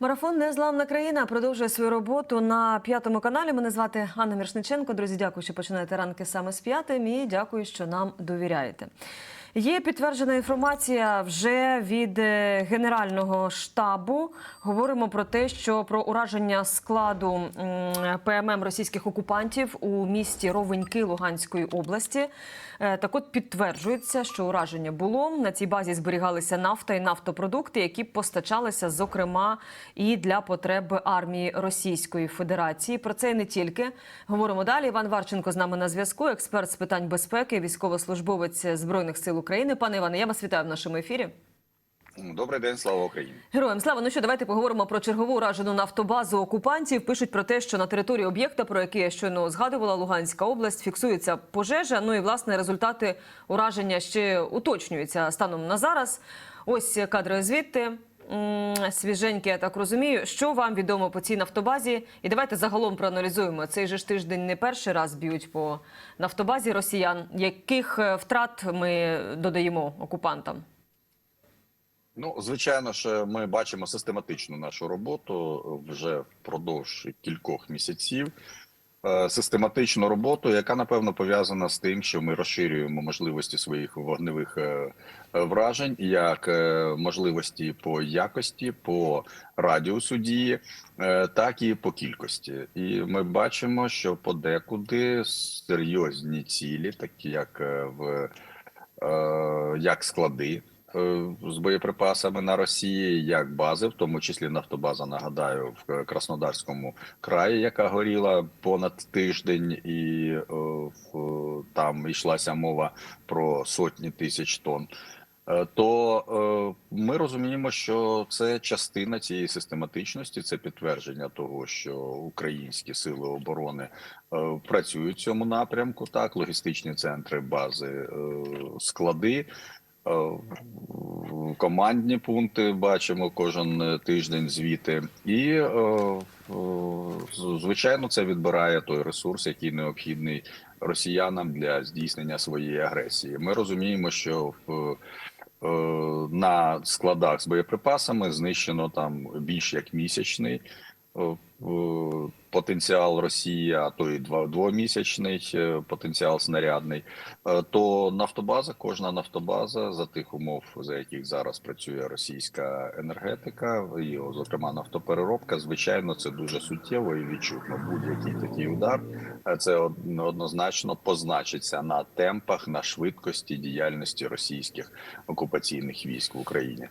Марафон Незламна країна продовжує свою роботу на п'ятому каналі. Мене звати Анна Міршниченко. Друзі, дякую, що починаєте ранки саме з п'ятим. І дякую, що нам довіряєте. Є підтверджена інформація вже від е, Генерального штабу. Говоримо про те, що про ураження складу ПММ російських окупантів у місті Ровеньки Луганської області. Е, Так от підтверджується, що ураження було. На цій базі зберігалися нафта і нафтопродукти, які постачалися, зокрема, і для потреб армії Російської Федерації. Про це і не тільки говоримо далі. Іван Варченко з нами на зв'язку, експерт з питань безпеки, військовослужбовець збройних сил України. Пане Іване, я вас вітаю в нашому ефірі. Добрий день, слава Україні. Героям слава. Ну що, давайте поговоримо про чергову уражену нафтобазу окупантів. Пишуть про те, що на території об'єкта, про який я щойно згадувала, Луганська область, фіксується пожежа. Ну і власне результати ураження ще уточнюються станом на зараз. Ось кадри звідти. М, Свіженькі, я так розумію. Що вам відомо по цій нафтобазі? І давайте загалом проаналізуємо. Цей же ж тиждень не перший раз б'ють по нафтобазі росіян. Яких е, втрат ми додаємо окупантам? Ну, звичайно ж, ми бачимо систематичну нашу роботу вже впродовж кількох місяців. Е, Систематичну роботу, яка напевно пов'язана з тим, що ми розширюємо можливості своїх вогневих е, е, вражень, як можливості по якості, по радіусу дії, так і по кількості. І ми бачимо, що подекуди серйозні цілі, такі як в як склади з боєприпасами на Росії, як бази, в тому числі нафтобаза, нагадаю, в Краснодарському краї, яка горіла понад тиждень, і е, в, там йшлася мова про сотні тисяч тонн. Е, То е, ми розуміємо, що це частина цієї систематичності, це підтвердження того, що українські сили оборони е, працюють в цьому напрямку. Так, логістичні центри, бази, е, склади. Е, Командні пункти бачимо кожен тиждень звіти, і е, е, звичайно, це відбирає той ресурс, який необхідний росіянам для здійснення своєї агресії. Ми розуміємо, що в е, на складах з боєприпасами знищено там більш як місячний е, потенціал Росії, а то два двомісячний е, потенціал снарядний. Е, То нафтобаза, кожна нафтобаза за тих умов, за яких зараз працює російська енергетика, і зокрема нафтопереробка, звичайно, це дуже суттєво і відчутно. Будь-який такий удар е, це од- однозначно позначиться на темпах, на швидкості діяльності російських окупаційних військ в Україні.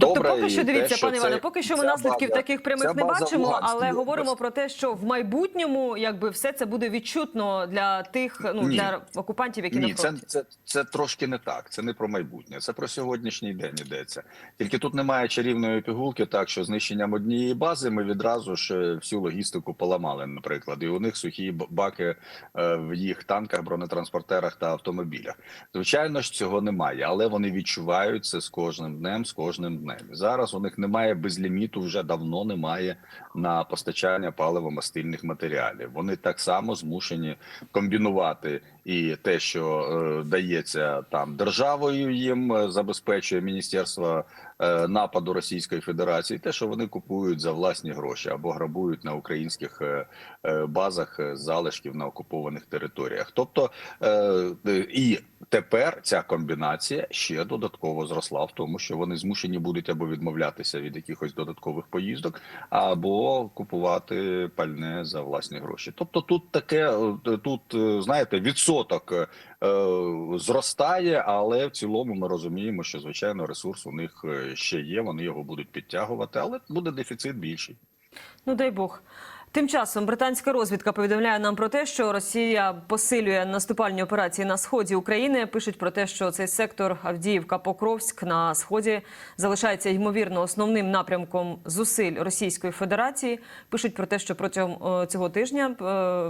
Тобто, поки і що те, дивіться, що пане Іване, поки що ми наслідків база- таких прямих не бачимо, Луганській але говоримо про те, що в майбутньому якби все це буде відчутно для тих, ну Ні. для окупантів, які Ні, на це, фронті. це, це трошки не так. Це не про майбутнє. Це про сьогоднішній день йдеться. Тільки тут немає чарівної пігулки, так що знищенням однієї бази ми відразу ж е, всю логістику поламали, наприклад, і у них сухі баки е, в їх танках, бронетранспортерах та автомобілях. Звичайно ж, цього немає, але вони відчувають це з кожним днем, з кожним днем. Зараз у них немає безліміту, вже давно немає на постачання паливо-мастильних матеріалів. Вони так само змушені комбінувати і те, що е, дається там державою, їм е, забезпечує міністерство е, нападу Російської Федерації, те, що вони купують за власні гроші або грабують на українських базах залишків на окупованих територіях. Тобто і тепер ця комбінація ще додатково зросла в тому, що вони змушені будуть або відмовлятися від якихось додаткових поїздок, або купувати пальне за власні гроші. Тобто, тут таке тут знаєте, відсоток е, зростає, але в цілому ми розуміємо, що звичайно ресурс у них е, ще є. Вони його будуть підтягувати, але буде дефіцит більший. Ну дай Бог. Тим часом британська розвідка повідомляє нам про те, що Росія посилює наступальні операції на сході України. Пишуть про те, що цей сектор Авдіївка Покровськ на сході залишається ймовірно основним напрямком зусиль Російської Федерації. Пишуть про те, що протягом е, цього тижня, е,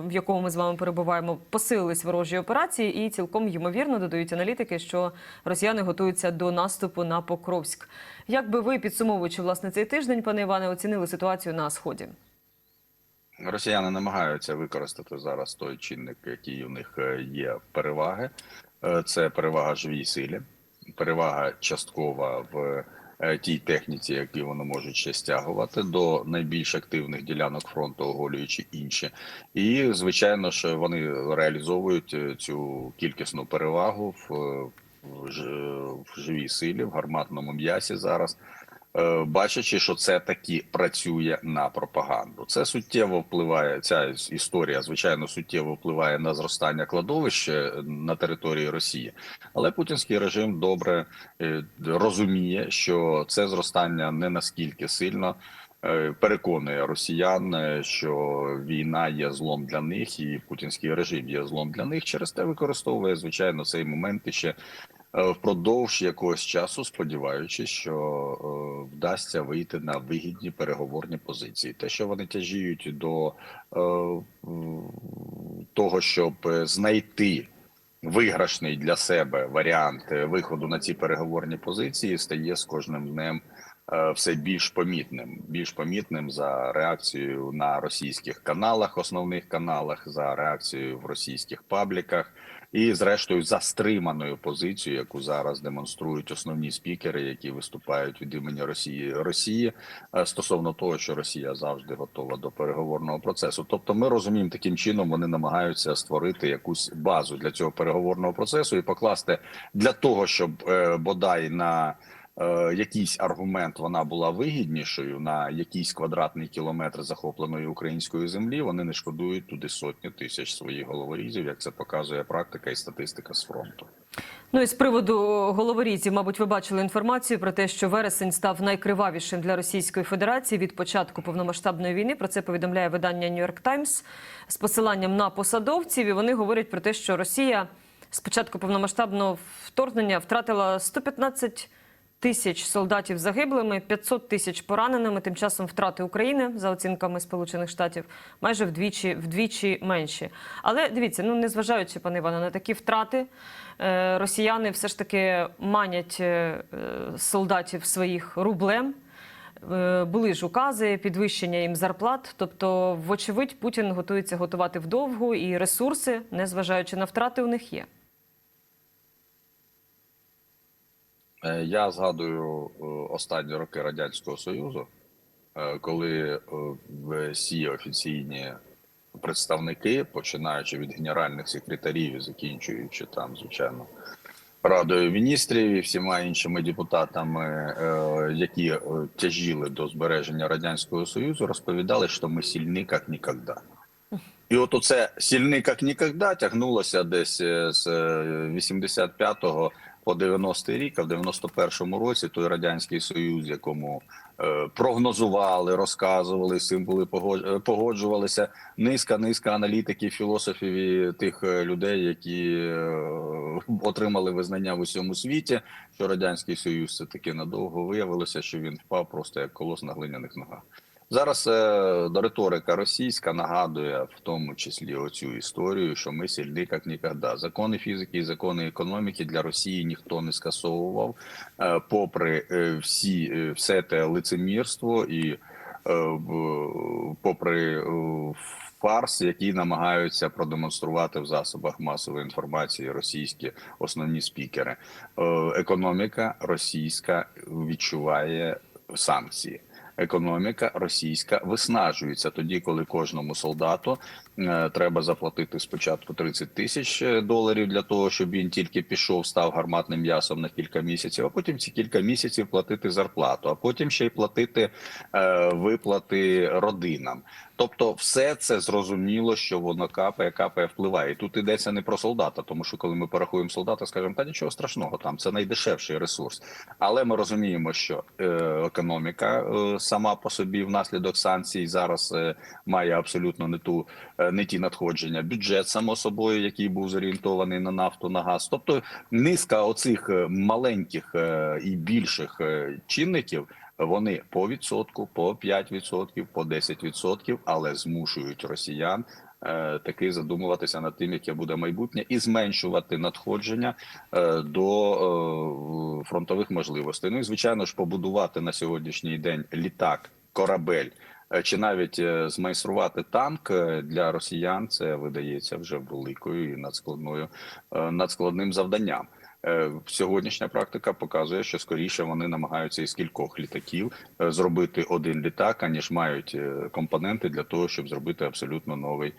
в якому ми з вами перебуваємо, посилились ворожі операції, і цілком ймовірно додають аналітики, що росіяни готуються до наступу на Покровськ. Як би ви підсумовуючи власне цей тиждень, пане Іване, оцінили ситуацію на сході? Росіяни намагаються використати зараз той чинник, який у них е, є переваги. Е, Це перевага живій силі, перевага часткова в е, тій техніці, які вони можуть ще стягувати, до найбільш активних ділянок фронту, оголюючи інші. І звичайно ж вони реалізовують цю кількісну перевагу в в живій силі, в гарматному м'ясі зараз. Е, Бачачи, що це таки працює на пропаганду, це суттєво впливає. Ця історія, звичайно, суттєво впливає на зростання кладовищ е, на території Росії. Але путінський режим добре е, розуміє, що це зростання не наскільки сильно переконує росіян, що війна є злом для них, і путінський режим є злом для них. Через те використовує звичайно цей момент і ще впродовж якогось часу, сподіваючись, що е, вдасться вийти на вигідні переговорні позиції. Те, що вони тяжіють до е, того, щоб е, знайти виграшний для себе варіант е, виходу на ці переговорні позиції, стає з кожним днем е, все більш помітним, більш помітним за реакцією на російських каналах, основних каналах, за реакцією в російських пабліках, і зрештою за стриманою позицією, яку зараз демонструють основні спікери, які виступають від імені Росії Росії е, стосовно того, що Росія завжди готова до переговорного процесу. Тобто, ми розуміємо, таким чином вони намагаються створити якусь базу для цього переговорного процесу і покласти для того, щоб е, бодай на е, якийсь аргумент вона була вигіднішою на якийсь квадратний кілометр захопленої української землі. Вони не шкодують туди сотні тисяч своїх головорізів, як це показує практика і статистика з фронту. Ну і з приводу головорізів, мабуть, ви бачили інформацію про те, що вересень став найкривавішим для Російської Федерації від початку повномасштабної війни. Про це повідомляє видання New York Times з посиланням на посадовців. І вони говорять про те, що Росія з початку повномасштабного вторгнення втратила 115 тисяч солдатів загиблими, 500 тисяч пораненими. Тим часом втрати України за оцінками Сполучених Штатів майже вдвічі вдвічі менші. Але дивіться, ну незважаючи, пане Іване, на такі втрати, е, росіяни все ж таки манять е, е, солдатів своїх рублем. Були ж укази, підвищення їм зарплат. Тобто, вочевидь, Путін готується готувати вдовгу, і ресурси, незважаючи на втрати, у них є. Е, Я згадую е, останні роки Радянського Союзу, е, коли е, всі офіційні представники, починаючи від генеральних секретарів і закінчуючи там, звичайно, Радою міністрів і всіма іншими депутатами, е, які е, тяжіли до збереження Радянського Союзу, розповідали, що ми сильні як ніколи. І от оце сильний як ніколи тягнулося десь е, з е, 85-го по 90-й рік, а в 91-му році той радянський союз, якому е, прогнозували, розказували, погод- е, погоджувалися. Низка, низка аналітиків, філософів і тих е, людей, які е, отримали визнання в усьому світі, що радянський союз це таки надовго виявилося, що він впав просто як колос на глиняних ногах. Зараз е, риторика російська нагадує в тому числі оцю історію, що ми сильні як ніколи. Закони фізики і закони економіки для Росії ніхто не скасовував, е, попри е, всі все те лицемірство і попри фарс, який намагаються продемонструвати в засобах масової інформації російські основні спікери. Економіка російська відчуває санкції економіка російська виснажується тоді, коли кожному солдату треба заплатити спочатку 30 тисяч е, доларів для того, щоб він тільки пішов, став гарматним м'ясом на кілька місяців, а потім ці кілька місяців платити зарплату, а потім ще й платити е, виплати родинам. Тобто, все це зрозуміло, що воно капає, капає, впливає. І тут йдеться не про солдата, тому що коли ми порахуємо солдата, скажемо, та нічого страшного, там це найдешевший ресурс. Але ми розуміємо, що е, економіка е, сама по собі внаслідок санкцій зараз е, має абсолютно не ту е, не ті надходження. Бюджет само собою, який був зорієнтований на нафту, на газ. Тобто низка оцих е, маленьких е, і більших е, чинників. Вони по відсотку, по 5%, по 10%, але змушують росіян е, таки задумуватися над тим, яке буде майбутнє, і зменшувати надходження е, до е, фронтових можливостей. Ну і звичайно ж, побудувати на сьогоднішній день літак, корабель. Е, Чи навіть е, змайструвати танк е, для росіян це видається вже великою і надскладною надскладним завданням. Сьогоднішня практика показує, що скоріше вони намагаються із кількох літаків зробити один літак, аніж мають компоненти для того, щоб зробити абсолютно новий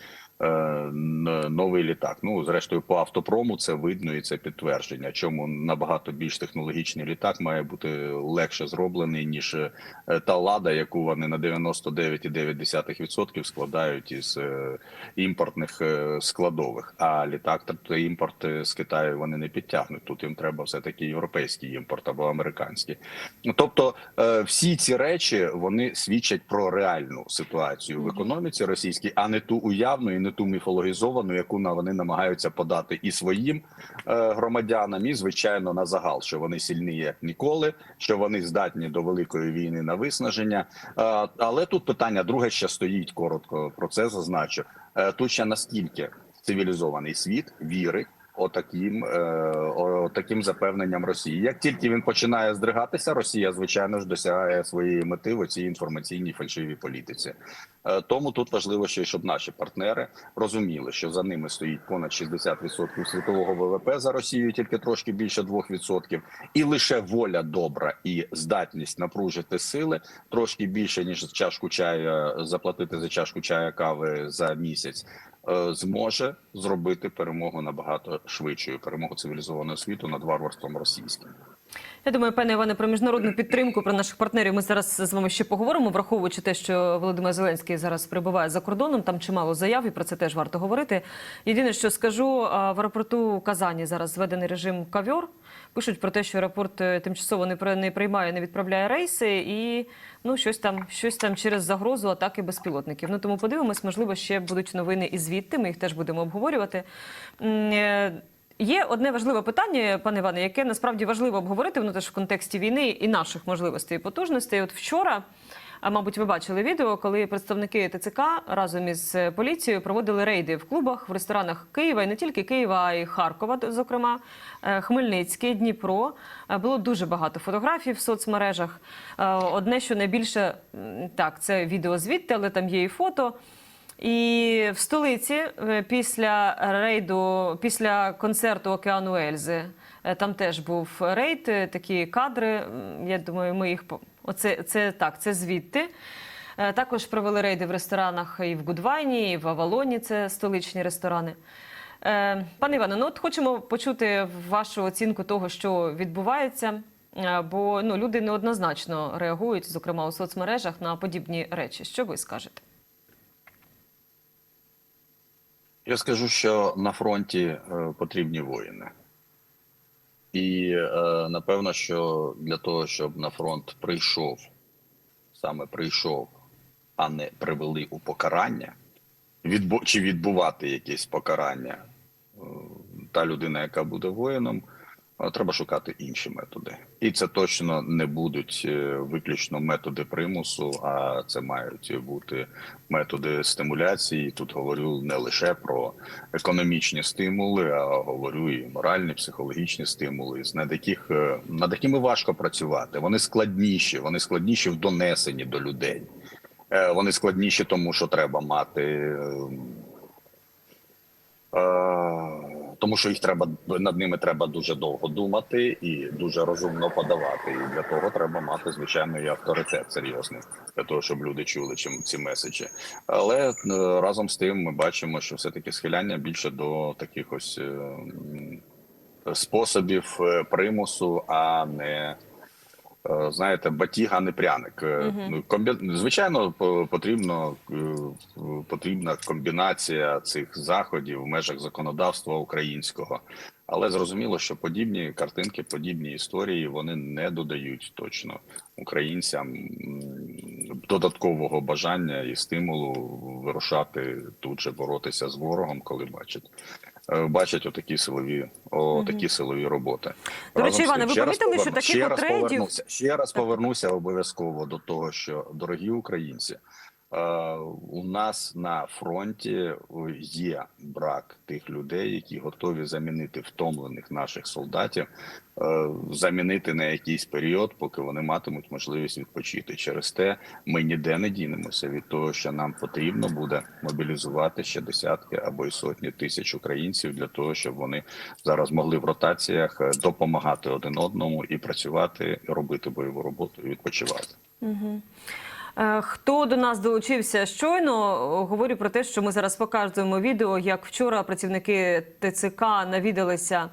новий літак. Ну зрештою, по автопрому це видно і це підтвердження. Чому набагато більш технологічний літак має бути легше зроблений ніж е, та лада, яку вони на 99,9% складають із е, імпортних е, складових. А літак тобто імпорт е, з Китаю вони не підтягнуть. Тут їм треба все таки європейський імпорт або американський. Ну, Тобто, е, всі ці речі вони свідчать про реальну ситуацію в економіці російській, а не ту уявну і не ту міфологізовану, яку вони намагаються подати і своїм е, громадянам, і звичайно на загал, що вони сильні як ніколи, що вони здатні до великої війни на виснаження. Е, Але тут питання друге ще стоїть коротко про це зазначу. Е, Тут ще наскільки цивілізований світ вірить. Отаким, е, о, таким запевненням Росії. Як тільки він починає здригатися, Росія звичайно ж досягає своєї мети в цій інформаційній фальшивій політиці. Е, тому тут важливо ще, щоб наші партнери розуміли, що за ними стоїть понад 60% світового ВВП за Росією, тільки трошки більше 2%. і лише воля добра і здатність напружити сили трошки більше ніж чашку чая заплатити за чашку чая кави за місяць. Е, Зможе зробити перемогу набагато швидшою, перемогу цивілізованого світу над варварством російським. Я думаю, пане Іване, про міжнародну підтримку про наших партнерів. Ми зараз з вами ще поговоримо, враховуючи те, що Володимир Зеленський зараз перебуває за кордоном. Там чимало заяв, і про це теж варто говорити. Єдине, що скажу, в аеропорту Казані зараз зведений режим кавьор. Пишуть про те, що аеропорт е, тимчасово не не приймає, не відправляє рейси, і ну щось там, щось там через загрозу атаки безпілотників. Ну тому подивимось, можливо, ще будуть новини і звідти. Ми їх теж будемо обговорювати. Е, Є одне важливе питання, пане Іване, яке насправді важливо обговорити воно теж в контексті війни і наших можливостей і потужностей. От вчора, мабуть, ви бачили відео, коли представники ТЦК разом із е, поліцією проводили рейди в клубах, в ресторанах Києва і не тільки Києва, а й Харкова, зокрема, е, Хмельницький, Дніпро. Е, Було дуже багато фотографій в соцмережах. Одне, що найбільше так, це відео звідти, але там є і фото. І в столиці після рейду, після концерту Океану Ельзи, там теж був рейд, такі кадри. Я думаю, ми їх оце це так, це звідти. Е, Також провели рейди в ресторанах і в Гудвайні, і в Авалоні. Це столичні ресторани. Е, Пане Іване, ну от хочемо почути вашу оцінку того, що відбувається. е, Бо ну люди неоднозначно реагують, зокрема у соцмережах, на подібні речі. Що ви скажете? Я скажу, що на фронті потрібні воїни. І е, напевно, що для того, щоб на фронт прийшов, саме прийшов, а не привели у покарання, відбу, чи відбувати якесь покарання, е, та людина, яка буде воїном, треба шукати інші методи. І це точно не будуть е, виключно методи примусу, а це мають бути методи стимуляції. Тут говорю не лише про економічні стимули, а говорю і моральні, психологічні стимули, над яких е, над якими важко працювати. Вони складніші, вони складніші в донесенні до людей. Е, Вони складніші, тому що треба мати. е, е, Тому що їх треба над ними треба дуже довго думати і дуже розумно подавати. І для того треба мати звичайно і авторитет серйозний для того, щоб люди чули чим ці меседжі. Але е, разом з тим ми бачимо, що все таки схиляння більше до таких ось е, способів е, примусу, а не знаєте, батіга не пряник. Е, Ну, комбі... Звичайно, по- потрібно е, потрібна комбінація цих заходів в межах законодавства українського. Але зрозуміло, що подібні картинки, подібні історії вони не додають точно українцям додаткового бажання і стимулу вирушати тут же боротися з ворогом, коли бачать. Е, Бачать отакі силові, отакі силові роботи. До речі, Іване, ви помітили, що таких ще от раз повернуся, ще раз повернуся обов'язково до того, що дорогі українці, У нас на фронті е, є брак тих людей, які готові замінити втомлених наших солдатів, е, замінити на якийсь період, поки вони матимуть можливість відпочити. Через те ми ніде не дінемося від того, що нам потрібно буде мобілізувати ще десятки або й сотні тисяч українців для того, щоб вони зараз могли в ротаціях е, допомагати один одному і працювати, робити бойову роботу і відпочивати. Е, Хто до нас долучився щойно? Говорю про те, що ми зараз показуємо відео, як вчора працівники ТЦК навідалися е,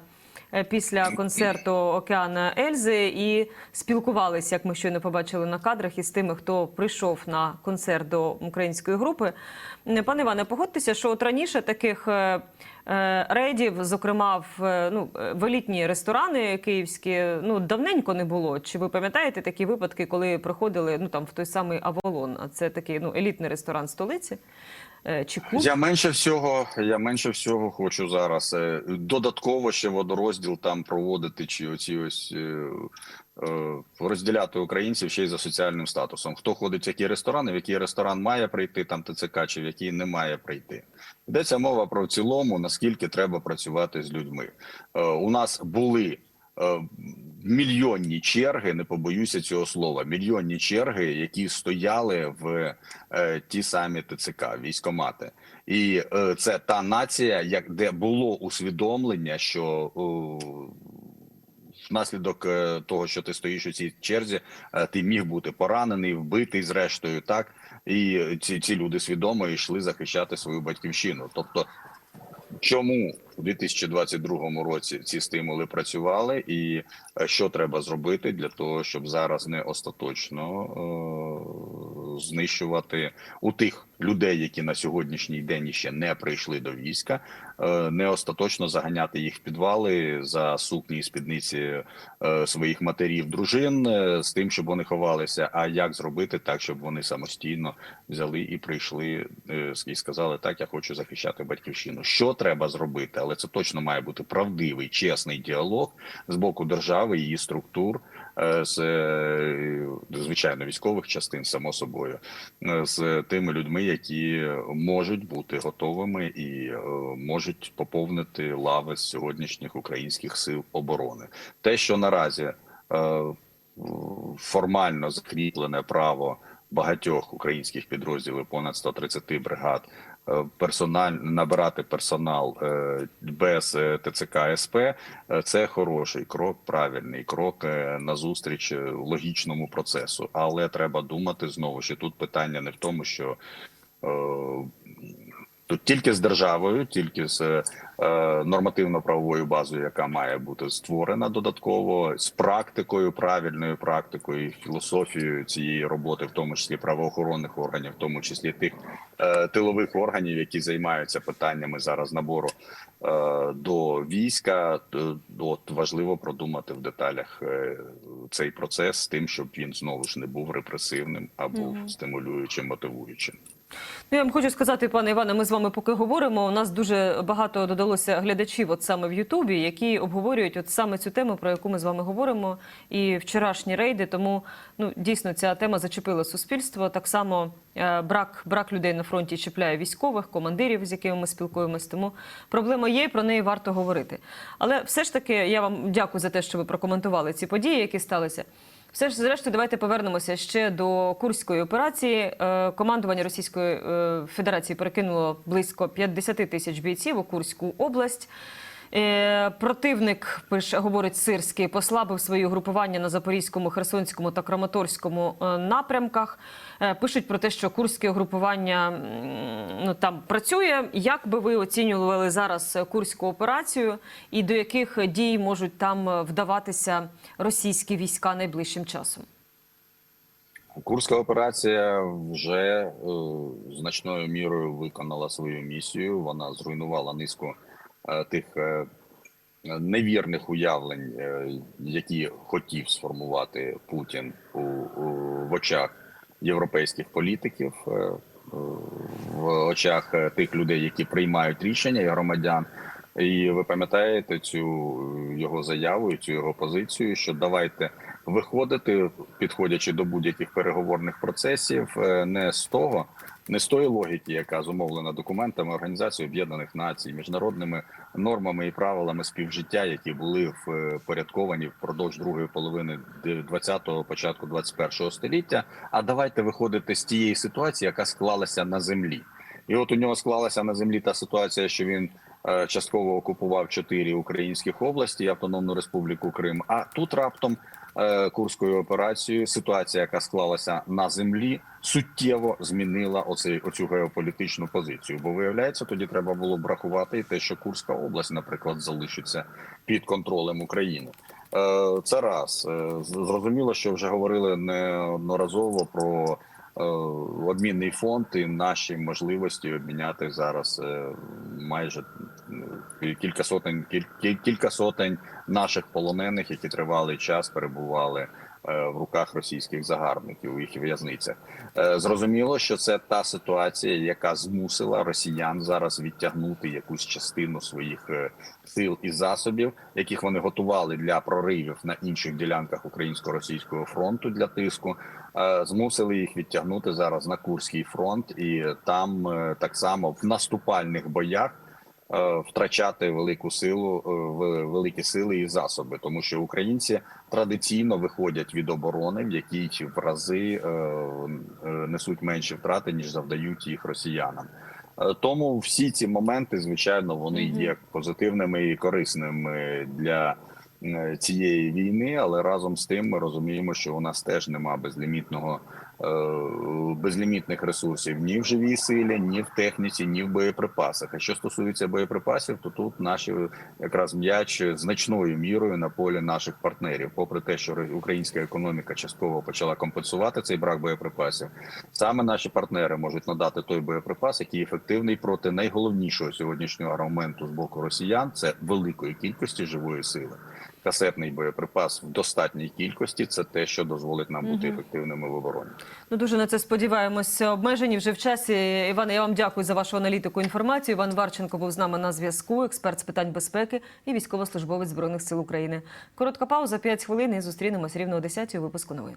після концерту Океана Ельзи і спілкувалися, як ми щойно побачили на кадрах, із тими, хто прийшов на концерт до української групи. Е, Пане Іване, погодьтеся, що от раніше таких е, е, рейдів, зокрема в, е, ну, е, в елітні ресторани київські, ну давненько не було. Чи ви пам'ятаєте такі випадки, коли приходили ну там в той самий Авалон? А це такий ну елітний ресторан столиці е, чи клуб? Я менше всього, я менше всього хочу зараз е, додатково ще водорозділ там проводити, чи оці ось е, е, розділяти українців ще й за соціальним статусом. Хто ходить в який ресторан, і в який ресторан має прийти там ТЦК, чи в який не має прийти. Йдеться мова про в цілому, наскільки треба працювати з людьми. Е, У нас були. Е, Мільйонні черги, не побоюся цього слова. Мільйонні черги, які стояли в е, ті самі ТЦК, військомати, і е, це та нація, як де було усвідомлення, що е, внаслідок того, що ти стоїш у цій черзі, е, ти міг бути поранений, вбитий, зрештою, так і ці, ці люди свідомо йшли захищати свою батьківщину. Тобто, чому у 2022 році ці стимули працювали, і е, що треба зробити для того, щоб зараз не остаточно е- знищувати у тих людей, які на сьогоднішній день ще не прийшли до війська, не остаточно заганяти їх в підвали за сукні і спідниці е, своїх матерів, дружин е, з тим, щоб вони ховалися. А як зробити так, щоб вони самостійно взяли і прийшли е, і сказали, так я хочу захищати батьківщину. Що треба зробити? Але це точно має бути правдивий, чесний діалог з боку держави, її структур. Е, З е, звичайно військових частин, само собою, е, з тими людьми, які можуть бути готовими і можуть поповнити лави сьогоднішніх українських сил оборони. Те, що наразі формально закріплене право багатьох українських підрозділів, понад 130 бригад, персональ набирати персонал е, без е, ТЦК СП, е, це хороший крок, правильний крок назустріч логічному процесу. Але треба думати знову, що тут питання не в тому, що Тут тільки з державою, тільки з е, нормативно-правовою базою, яка має бути створена додатково, з практикою, правильною практикою, філософією цієї роботи, в тому числі правоохоронних органів, в тому числі тих е, тилових органів, які займаються питаннями зараз набору е, до війська. То, от важливо продумати в деталях е, цей процес з тим, щоб він знову ж не був репресивним а був стимулюючим, мотивуючим. Ну, я вам хочу сказати, пане Іване, ми з вами поки говоримо. У нас дуже багато додалося глядачів, от саме в Ютубі, які обговорюють от саме цю тему, про яку ми з вами говоримо, і вчорашні рейди. Тому ну дійсно ця тема зачепила суспільство. Так само е, брак, брак людей на фронті чіпляє військових, командирів, з якими ми спілкуємось. Тому проблема є, про неї варто говорити. Але все ж таки, я вам дякую за те, що ви прокоментували ці події, які сталися. Все ж зрештою, давайте повернемося ще до курської операції. Е, Командування Російської е, Федерації перекинуло близько 50 тисяч бійців у Курську область. Е, Противник пише, говорить Сирський, послабив свої угрупування на Запорізькому, Херсонському та Краматорському е, напрямках. Е, Пишуть про те, що курське угрупування м, ну там працює. Як би ви оцінювали зараз курську операцію, і до яких дій можуть там вдаватися російські війська найближчим часом? Курська операція вже е, значною мірою виконала свою місію. Вона зруйнувала низку тих е, невірних уявлень, е, які хотів сформувати Путін у, у в очах європейських політиків, е, е, в очах е, тих людей, які приймають рішення і громадян. І ви пам'ятаєте цю його заяву, і цю його позицію, що давайте виходити, підходячи до будь-яких переговорних процесів, е, не з того, не з тої логіки, яка зумовлена документами Організації Об'єднаних Націй, міжнародними нормами і правилами співжиття, які були впорядковані впродовж другої половини 20-го, початку 21-го століття. А давайте виходити з тієї ситуації, яка склалася на землі. І от у нього склалася на землі та ситуація, що він е, частково окупував чотири українських області, і Автономну Республіку Крим. А тут раптом е, курською операцією ситуація, яка склалася на землі, суттєво змінила оцей оцю геополітичну позицію. Бо виявляється, тоді треба було б рахувати і те, що Курська область, наприклад, залишиться під контролем України. Е, Це раз Е, зрозуміло, що вже говорили неодноразово про е, обмінний фонд і наші можливості обміняти зараз е, майже е, кілька сотень кіль- кіль- кілька сотень наших полонених, які тривалий час перебували е, в руках російських загарбників у їх в'язницях. Е, Зрозуміло, що це та ситуація, яка змусила росіян зараз відтягнути якусь частину своїх е, сил і засобів, яких вони готували для проривів на інших ділянках українсько-російського фронту для тиску. е, Змусили їх відтягнути зараз на Курський фронт, і там е, так само в наступальних боях е, втрачати велику силу, е, в- великі сили і засоби, тому що українці традиційно виходять від оборони, в якій в рази е, е, несуть менші втрати ніж завдають їх росіянам. Е, Тому всі ці моменти, звичайно, вони є позитивними і корисними для е, цієї війни, але разом з тим ми розуміємо, що у нас теж нема безлімітного е, безлімітних ресурсів ні в живій силі, ні в техніці, ні в боєприпасах. А що стосується боєприпасів, то тут наші якраз м'яч значною мірою на полі наших партнерів, попри те, що українська економіка частково почала компенсувати цей брак боєприпасів. Саме наші партнери можуть надати той боєприпас, який ефективний проти найголовнішого сьогоднішнього аргументу з боку росіян це великої кількості живої сили. Касетний боєприпас в достатній кількості це те, що дозволить нам бути ефективними в обороні. Ну дуже на це сподіваємося. Обмежені вже в часі. Іване, я вам дякую за вашу аналітику інформацію. Іван Варченко був з нами на зв'язку, експерт з питань безпеки і військовослужбовець збройних сил України. Коротка пауза, 5 хвилин, і зустрінемось рівно о 10 у випуску новин.